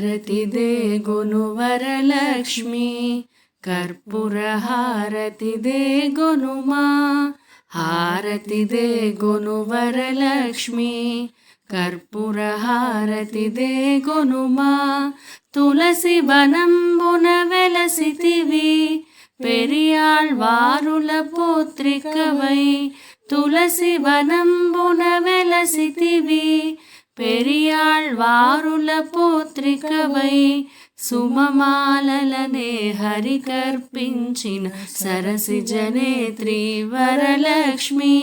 హారతిదే గొను వరలక్ష్మి కర్పూర హారతిదే గొనుమా హారతిదే గొను వరలక్ష్మి కర్పూర హారతిదే గొనుమా తులసి వనంబున వెలసితివి పెరియాళ్వారుల పుత్రికవై తులసి వనంబున వెలసితివి పెరియాళ్వారుల పుత్రికవై సుమమాలలనే హరి కర్పించిన సరసి జనేత్రి వరలక్ష్మి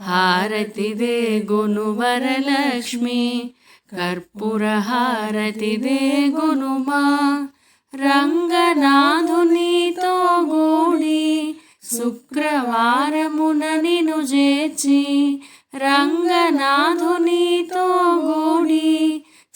హారతిదే గొను వరలక్ష్మి కర్పూర హారతిదే గొనుమా రంగనాథునితో గూడి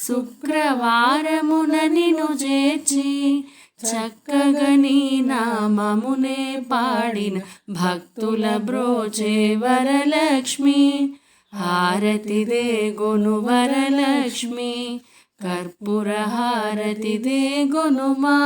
శుక్రవారమున నిను చేర్చి చక్కగా నీ నామమునే పాడిన భక్తుల బ్రోచే వరలక్ష్మి. హారతిదే గొను వరలక్ష్మి. కర్పూర హారతిదే గొనుమా.